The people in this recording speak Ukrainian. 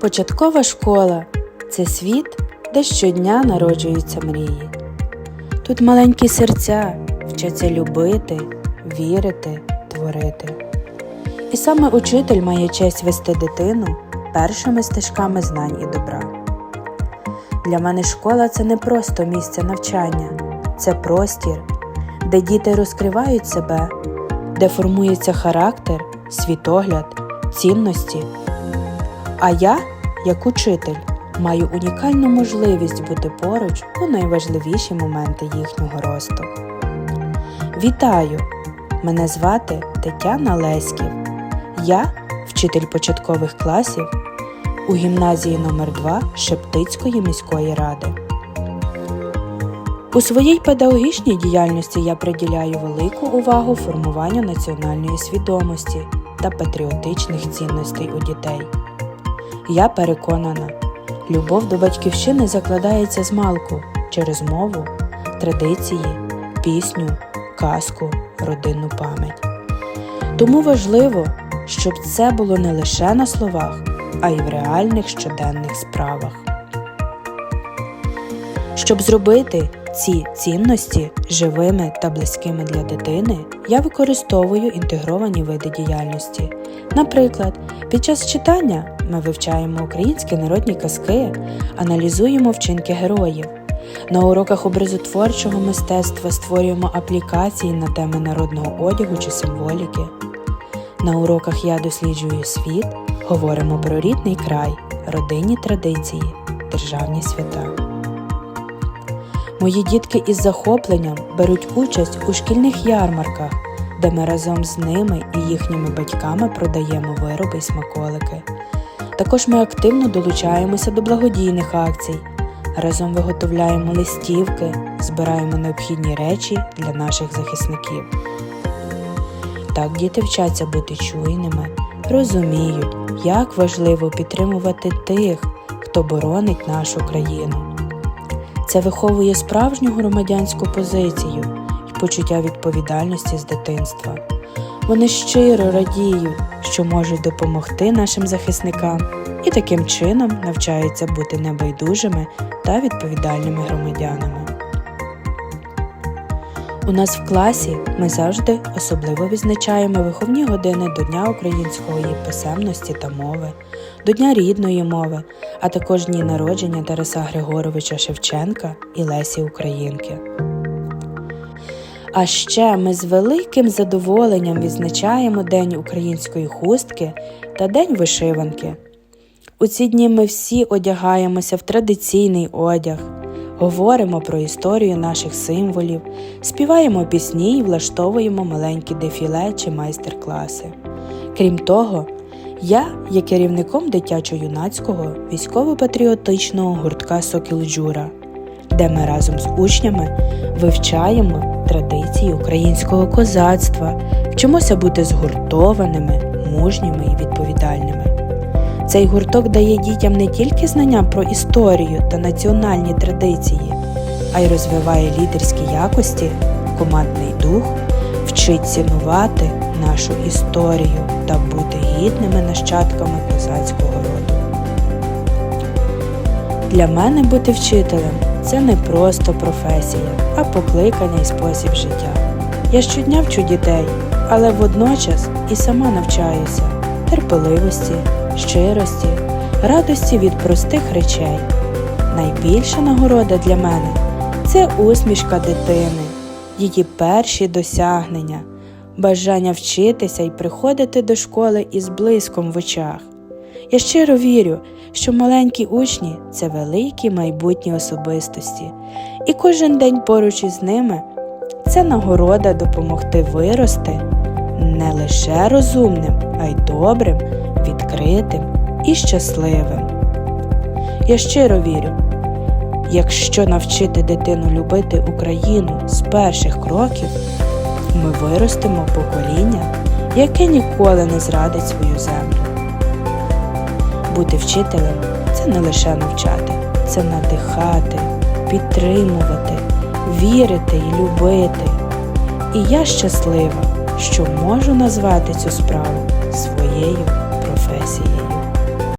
Початкова школа це світ, де щодня народжуються мрії. Тут маленькі серця вчаться любити, вірити, творити. І саме учитель має честь вести дитину першими стежками знань і добра. Для мене школа це не просто місце навчання, це простір, де діти розкривають себе, де формується характер, світогляд, цінності. А я, як учитель, маю унікальну можливість бути поруч у найважливіші моменти їхнього росту. Вітаю! Мене звати Тетяна Леськів. Я вчитель початкових класів у гімназії номер 2 Шептицької міської ради. У своїй педагогічній діяльності я приділяю велику увагу формуванню національної свідомості та патріотичних цінностей у дітей. Я переконана, любов до батьківщини закладається з малку через мову, традиції, пісню, казку, родинну пам'ять. Тому важливо, щоб це було не лише на словах, а й в реальних щоденних справах. Щоб зробити ці цінності живими та близькими для дитини, я використовую інтегровані види діяльності. Наприклад, під час читання ми вивчаємо українські народні казки, аналізуємо вчинки героїв. На уроках образотворчого мистецтва створюємо аплікації на теми народного одягу чи символіки. На уроках я досліджую світ, говоримо про рідний край, родинні традиції, державні свята. Мої дітки із захопленням беруть участь у шкільних ярмарках, де ми разом з ними і їхніми батьками продаємо вироби й смаколики. Також ми активно долучаємося до благодійних акцій, разом виготовляємо листівки, збираємо необхідні речі для наших захисників. Так діти вчаться бути чуйними, розуміють, як важливо підтримувати тих, хто боронить нашу країну. Це виховує справжню громадянську позицію і почуття відповідальності з дитинства. Вони щиро радіють, що можуть допомогти нашим захисникам і таким чином навчаються бути небайдужими та відповідальними громадянами. У нас в класі ми завжди особливо відзначаємо виховні години до Дня української писемності та мови, до Дня рідної мови, а також дні народження Тараса Григоровича Шевченка і Лесі Українки. А ще ми з великим задоволенням відзначаємо День української хустки та День вишиванки. У ці дні ми всі одягаємося в традиційний одяг, говоримо про історію наших символів, співаємо пісні і влаштовуємо маленькі дефіле чи майстер-класи. Крім того, я є керівником дитячо-юнацького військово-патріотичного гуртка Сокіл Джура, де ми разом з учнями вивчаємо традиції українського козацтва, вчимося бути згуртованими, мужніми і відповідальними. Цей гурток дає дітям не тільки знання про історію та національні традиції, а й розвиває лідерські якості, командний дух, вчить цінувати нашу історію та бути гідними нащадками козацького роду. Для мене бути вчителем це не просто професія, а покликання і спосіб життя. Я щодня вчу дітей, але водночас і сама навчаюся терпеливості, щирості, радості від простих речей. Найбільша нагорода для мене це усмішка дитини, її перші досягнення, бажання вчитися і приходити до школи із блиском в очах. Я щиро вірю, що маленькі учні це великі майбутні особистості, і кожен день поруч із ними це нагорода допомогти вирости не лише розумним, а й добрим, відкритим і щасливим. Я щиро вірю, якщо навчити дитину любити Україну з перших кроків, ми виростемо покоління, яке ніколи не зрадить свою землю. Бути вчителем це не лише навчати, це надихати, підтримувати, вірити і любити. І я щаслива, що можу назвати цю справу своєю